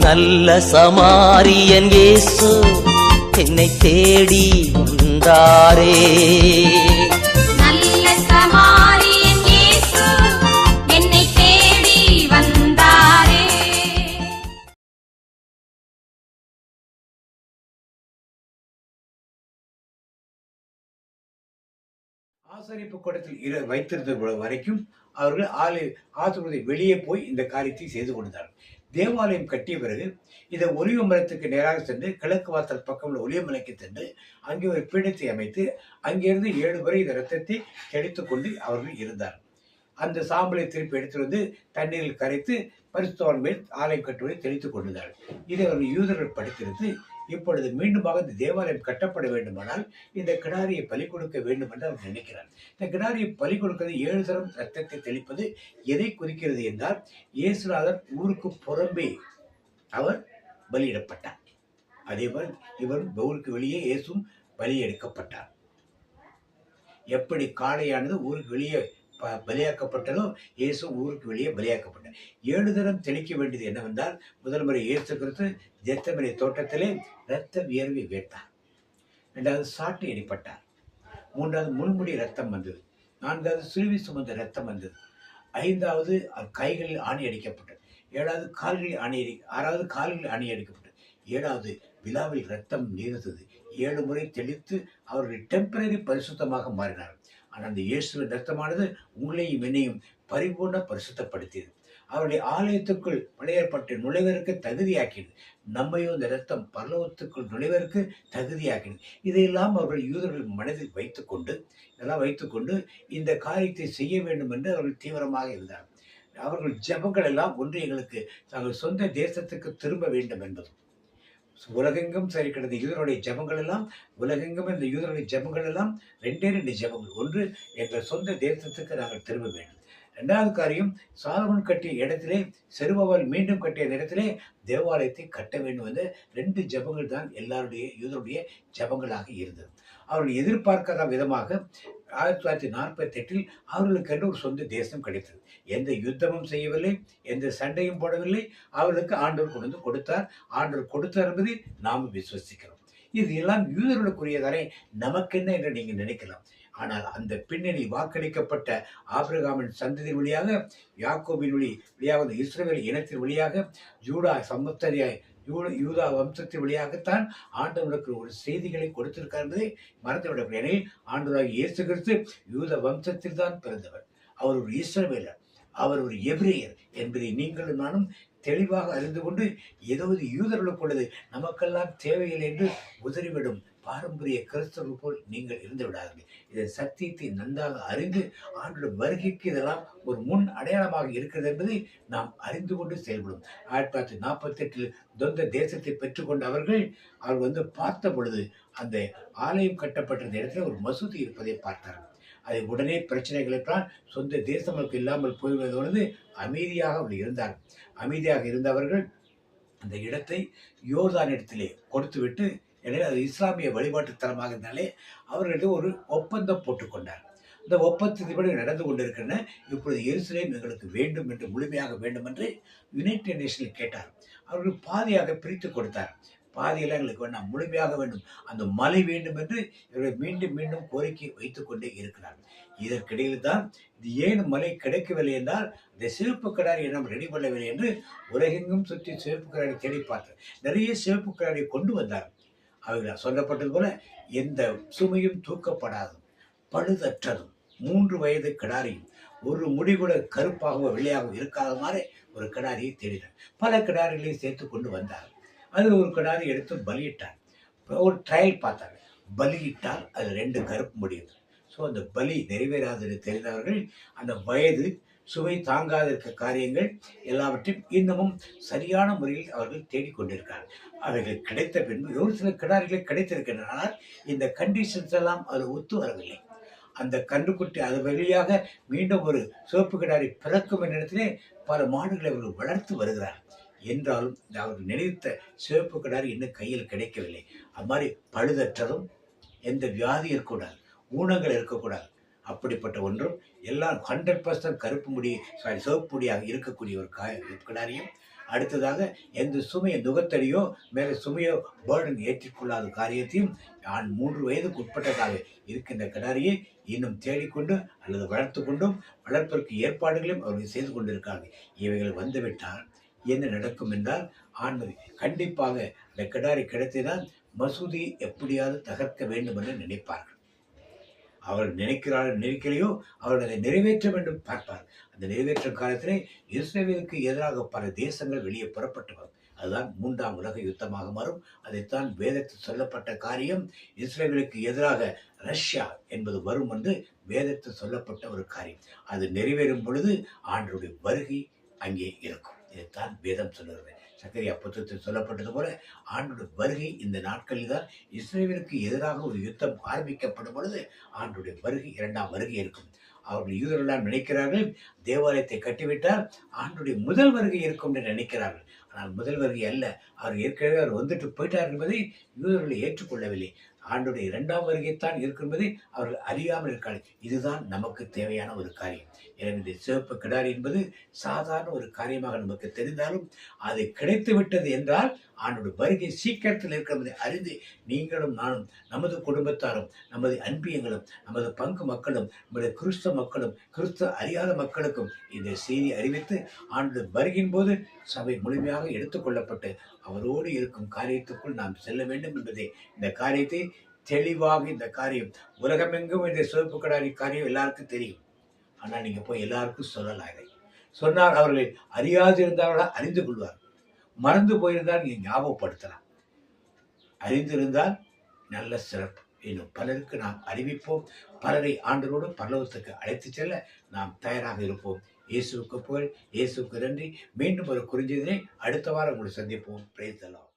நல்ல சமாரியன் இயேசு என்னை தேடி வந்தாரே. நல்ல சமாரியன் இயேசு என்னை தேடி வந்தாரே. ஆசரிப்பு கூடத்தில் வைத்திருந்த பொழுது வரைக்கும் அவர்கள் ஆலய ஆசிரியத்தை வெளியே போய் இந்த காரியத்தை செய்து கொண்டார்கள் தேவாலயம் கட்டிய பிறகு இந்த ஒலிவ மரத்துக்கு நேராக சென்று கிழக்கு வாசல் பக்கம் உள்ள ஒலிவ மலைக்கு சென்று அங்கே ஒரு பீடத்தை அமைத்து அங்கிருந்து ஏழு முறை இந்த ரத்தத்தை தெளித்துக் கொண்டு அவர்கள் இருந்தார். அந்த சாம்பலை திருப்பி எடுத்து வந்து தண்ணீரில் கரைத்து பரிசுத்தவன் மேல் ஆலயம் கட்டுவதை தெளித்துக் கொண்டிருந்தார் இதை அவர்கள் யூதர்கள் படித்திருந்து இப்பொழுது மீண்டுமாக இந்த தேவாலயம் கட்டப்பட வேண்டுமானால் இந்த கிடாரியை பலி கொடுக்க வேண்டும் என்று அவர் நினைக்கிறார். இந்த கிடாரியை பலி கொடுக்கிறது ஏழு தரம் ரத்தத்தை தெளிப்பது எதை குறிக்கிறது என்றால் இயேசுநாதர் ஊருக்கு புறம்பே அவர் பலியிடப்பட்டார். அதேபோல் இவர் ஊருக்கு வெளியே இயேசும் பலி எடுக்கப்பட்டார் எப்படி காளையானது ஊருக்கு வெளியே ப- பலியாக்கப்பட்டதோ இயேசு ஊருக்கு வெளியே பலியாக்கப்பட்டார். ஏழு தரம் தெளிக்க வேண்டியது என்னவென்றால் முதல் முறை இயேசு கிறிஸ்து ஜெத்தமலை தோட்டத்திலே இரத்த வியர்வை வேட்டார். ரெண்டாவது சாட்டு அடிப்பட்டார் மூன்றாவது முன்முடி ரத்தம் வந்தது. நான்காவது சிறுவி சுமந்த ரத்தம் வந்தது. ஐந்தாவது கைகளில் ஆணி அடிக்கப்பட்டது. ஏழாவது கால்களில் அணி அடி ஆறாவது கால்களில் ஆணி அடிக்கப்பட்டது. ஏழாவது விழாவில் ரத்தம் நீர்த்தது ஏழு முறை தெளித்து அவர்கள் டெம்பரரி பரிசுத்தமாக மாறினார் ஆனால் அந்த இயேசுவின் ரத்தமானது உங்களையும் என்னையும் பரிபூர்ண பரிசுத்தப்படுத்தியது. அவருடைய ஆலயத்துக்குள் பழையப்பட்டு நுழைவதற்கு தகுதியாக்கினது. நம்மையும் இந்த ரத்தம் பரலோகத்துக்குள் நுழைவதற்கு தகுதியாக்கினது. இதையெல்லாம் அவர்கள் யூதர்கள் மனதில் வைத்துக்கொண்டு இதெல்லாம் வைத்துக்கொண்டு இந்த காரியத்தை செய்ய வேண்டும் என்று அவர்கள் தீவிரமாக இருந்தார் அவர்கள் ஜபங்கள் எல்லாம் ஒன்று எங்களுக்கு தங்கள் சொந்த தேசத்துக்கு திரும்ப வேண்டும் என்பதும் உலகெங்கும் சரி கிடந்த யூதருடைய ஜபங்கள் எல்லாம் உலகெங்கும் இந்த யூதருடைய ஜபங்கள் எல்லாம் ரெண்டே ரெண்டு ஜெபங்கள். ஒன்று எங்கள் சொந்த தேசத்துக்கு நாங்கள் திரும்ப வேண்டும். ரெண்டாவது காரியம் சாலமன் கட்டிய இடத்திலே செருபவல் மீண்டும் கட்டிய இடத்திலே தேவாலயத்தை கட்ட வேண்டும் என்ற ரெண்டு ஜெபங்கள் தான் எல்லாருடைய யூதருடைய ஜெபங்களாக இருந்தது. அவர்கள் எதிர்பார்க்காத விதமாக ஆயிரத்தி தொள்ளாயிரத்தி நாற்பத்தி எட்டில் அவர்களுக்கென்று ஒரு சொந்த தேசம் கிடைத்தது. எந்த யுத்தமும் செய்யவில்லை எந்த சண்டையும் போடவில்லை. அவர்களுக்கு ஆண்டவர் கொண்டு வந்து கொடுத்தார். ஆண்டவர் கொடுத்தார் என்பதை நாம் விசுவசிக்கிறோம். இது எல்லாம் யூதர்களுக்குரியதானே? நமக்கென்ன என்று நீங்கள் நினைக்கலாம். ஆனால் அந்த பின்னணி வாக்களிக்கப்பட்ட ஆபிரகாமின் சந்ததி வழியாக யாக்கோபின் வழி வழியாக இஸ்ரேல் இனத்தின் வழியாக ஜூடா சமுத்தரியாய் யூதா வம்சத்தின் வழியாகத்தான் ஆண்டவனுக்கு ஒரு செய்திகளை கொடுத்திருக்கார் என்பதை மறந்துவிடக்கூடாது ஏனெனில் ஆண்டவராக இயேசு கிறிஸ்து யூத வம்சத்தில் தான் பிறந்தவர். அவர் ஒரு இஸ்ரவேலர் அவர் ஒரு எபிரேயர் என்பதை நீங்களும் நானும் தெளிவாக அறிந்து கொண்டு ஏதாவது யூதர்களுக்குள்ளது நமக்கெல்லாம் தேவையில்லை என்று உதறிவிடும் பாரம்பரிய கிறிஸ்தவர்கள் போல் நீங்கள் இருந்து விடாதீர்கள். இதன் சத்தியத்தை நன்றாக அறிந்து ஆண்டோட வருகைக்கு இதெல்லாம் ஒரு முன் அடையாளமாக இருக்கிறது என்பதை நாம் அறிந்து கொண்டு செயல்படும். ஆயிரத்தி தொள்ளாயிரத்தி நாற்பத்தி எட்டில் சொந்த தேசத்தை பெற்றுக்கொண்ட அவர்கள் அவர் வந்து பார்த்த பொழுது அந்த ஆலயம் கட்டப்பட்டிருந்த இடத்துல ஒரு மசூதி இருப்பதை பார்த்தார்கள். அதை உடனே பிரச்சனைகளைத்தான் சொந்த தேசங்களுக்கு இல்லாமல் போய்விடுவதோடு அமைதியாக அவர் இருந்தார் அமைதியாக இருந்தவர்கள் அந்த இடத்தை யோர்தான் இடத்திலே கொடுத்துவிட்டு எனவே அது இஸ்லாமிய வழிபாட்டு தலமாக இருந்தாலே அவர்களிடம் ஒரு ஒப்பந்தம் போட்டுக்கொண்டார். இந்த ஒப்பந்தத்தின்படி நடந்து கொண்டிருக்கின்றன. இப்பொழுது எருசலேம் எங்களுக்கு வேண்டும் என்று முழுமையாக வேண்டும் என்று யுனைடெட் நேஷனில் கேட்டார். அவர்கள் பாதியாக பிரித்து கொடுத்தார். பாதியெல்லாம் எங்களுக்கு வேண்டாம் முழுமையாக வேண்டும். அந்த மலை வேண்டும் என்று இவர்கள் மீண்டும் மீண்டும் கோரிக்கை வைத்துக்கொண்டே கொண்டே இருக்கிறார்கள் இதற்கிடையில் தான் இது ஏன் மலை கிடைக்கவில்லை என்றால் இந்த சிவப்பு கிடாரி நாம் ரெடி பண்ணவில்லை என்று உலகெங்கும் சுற்றி சிவப்பு கிடாரி தேடி பார்த்தார். நிறைய சிவப்பு கிடாரியை கொண்டு வந்தார். அவர்கள் சொல்லப்பட்டது போல எந்த சுமையும் தூக்கப்படாதும் பழுதற்றதும் மூன்று வயது கிடாரியும் ஒரு முடி கூட கருப்பாகவோ வெள்ளையாகவும் இருக்காத மாதிரி ஒரு கிடாரியை தேடினார். பல கிடாரிகளையும் சேர்த்து கொண்டு வந்தார். அதில் ஒரு கிடாரி எடுத்து பலியிட்டார். ஒரு ட்ரையல் பார்த்தாங்க பலியிட்டால் அது ரெண்டு கருப்பு முடியுது ஸோ அந்த பலி நிறைவேறாதது தெரிந்தவர்கள் அந்த வயது சுவை தாங்காத இருக்க காரியங்கள் எல்லாவற்றையும் இன்னமும் சரியான முறையில் அவர்கள் தேடிக்கொண்டிருக்கிறார். அவைகள் கிடைத்த பின்பு ஒரு சில கிடாரிகள் கிடைத்திருக்கின்றன ஆனால் இந்த கண்டிஷன்ஸ் எல்லாம் அது ஒத்து வரவில்லை. அந்த கன்றுக்குட்டி அது வழியாக மீண்டும் ஒரு சிவப்பு கிடாரி பிறக்கும் என்ற இடத்திலே பல மாடுகளை அவர்கள் வளர்த்து வருகிறார். என்றாலும் அவர் நினைத்த சிவப்பு கிடாரி இன்னும் கையில் கிடைக்கவில்லை. அது மாதிரி பழுதற்றதும் எந்த வியாதி இருக்கக்கூடாது. ஊனங்கள் இருக்கக்கூடாது. அப்படிப்பட்ட ஒன்றும் எல்லாம் ஹண்ட்ரட் பர்சன்ட் கருப்பு முடி சாரி சிவப்பு முடியாக இருக்கக்கூடிய ஒரு காய கிடாரியும் அடுத்ததாக எந்த சுமையை நுகத்தடியோ மேலே சுமையோ பேர்டன் ஏற்றிக்கொள்ளாத காரியத்தையும் நான் மூன்று வயதுக்கு உட்பட்டதாக இருக்கின்ற கிடாரியை இன்னும் தேடிக்கொண்டு அல்லது வளர்த்து கொண்டும் வளர்ப்பதற்கு ஏற்பாடுகளையும் அவர்கள் செய்து கொண்டிருக்காங்க. இவைகள் வந்துவிட்டால் என்ன நடக்கும் என்றால் ஆன்மதி கண்டிப்பாக அந்த கிடாரி கிடைத்தினால் மசூதியை எப்படியாவது தகர்க்க வேண்டும் என்று நினைப்பார்கள். அவர்கள் நினைக்கிறார்கள் நினைக்கலையோ அவர்கள் அதை நிறைவேற்ற வேண்டும் பார்ப்பார். அந்த நிறைவேற்றும் காலத்திலே இஸ்ரேலுக்கு எதிராக பல தேசங்கள் வெளியே புறப்பட்டு வரும். அதுதான் மூன்றாம் உலக யுத்தமாக மாறும். அதைத்தான் வேதத்தில் சொல்லப்பட்ட காரியம். இஸ்ரேலுக்கு எதிராக ரஷ்யா என்பது வரும் என்று வேதத்தில் சொல்லப்பட்ட ஒரு காரியம். அது நிறைவேறும் பொழுது ஆண்டருடைய வருகை அங்கே இருக்கும். இதைத்தான் வேதம் சொல்லுகிறது. சக்கரியா புத்தகத்தில் சொல்லப்பட்டது போல ஆண்டுடைய வருகை இந்த நாட்களில் தான் இஸ்ரேலுக்கு எதிராக ஒரு யுத்தம் ஆரம்பிக்கப்படும் பொழுது ஆண்டுடைய வருகை இரண்டாம் வருகை இருக்கும். அவர்கள் யூதரெல்லாம் நினைக்கிறார்கள் தேவாலயத்தை கட்டிவிட்டால் ஆண்டுடைய முதல் வருகை இருக்கும் என்று நினைக்கிறார்கள். ஆனால் முதல் வருகை அல்ல. அவர் ஏற்கனவே அவர் வந்துட்டு போயிட்டார் என்பதை யூதர்கள் ஏற்றுக்கொள்ளவில்லை. ஆண்டுடைய இரண்டாம் வருகைத்தான் இருக்கும் என்பதை அவர்கள் அறியாமல் இருக்கிறார்கள் இதுதான் நமக்கு தேவையான ஒரு காரியம். எனவே இந்த சிவப்பு கிடாரி என்பது சாதாரண ஒரு காரியமாக நமக்கு தெரிந்தாலும் அது கிடைத்து விட்டது என்றால் ஆண்டோட வருகை சீக்கிரத்தில் இருக்கிறதை அறிந்து நீங்களும் நானும் நமது குடும்பத்தாரும் நமது அன்பியங்களும் நமது பங்கு மக்களும் நமது கிறிஸ்தவ மக்களும் கிறிஸ்தவ அறியாத மக்களுக்கும் இந்த செய்தி அறிவித்து ஆண்டு வருகின் போது சபை முழுமையாக எடுத்துக்கொள்ளப்பட்டு அவரோடு இருக்கும் காரியத்துக்குள் நாம் செல்ல வேண்டும் என்பதை இந்த காரியத்தை தெளிவாக இந்த காரியம் உலகமெங்கும் இந்த சிவப்பு கடாரி காரியம் எல்லாருக்கும் தெரியும். ஆனால் நீங்கள் போய் எல்லாருக்கும் சொல்லலாம் இதை. சொன்னால் அவர்கள் அறியாது இருந்தார்களா? அறிந்து கொள்வார். மறந்து போயிருந்தால் நீங்கள் ஞாபகப்படுத்தலாம். அறிந்திருந்தால் நல்ல சிறப்பு. இன்னும் பலருக்கு நாம் அறிவிப்போம். பலரை ஆண்டரோடு பல்லவத்துக்கு அழைத்து செல்ல நாம் தயாராக இருப்போம். இயேசுவுக்கு புகழ் இயேசுவுக்கு நன்றி. மீண்டும் ஒரு குறிஞ்சதினை அடுத்த வாரம் உங்களை சந்திப்போம். பிரேசலாம்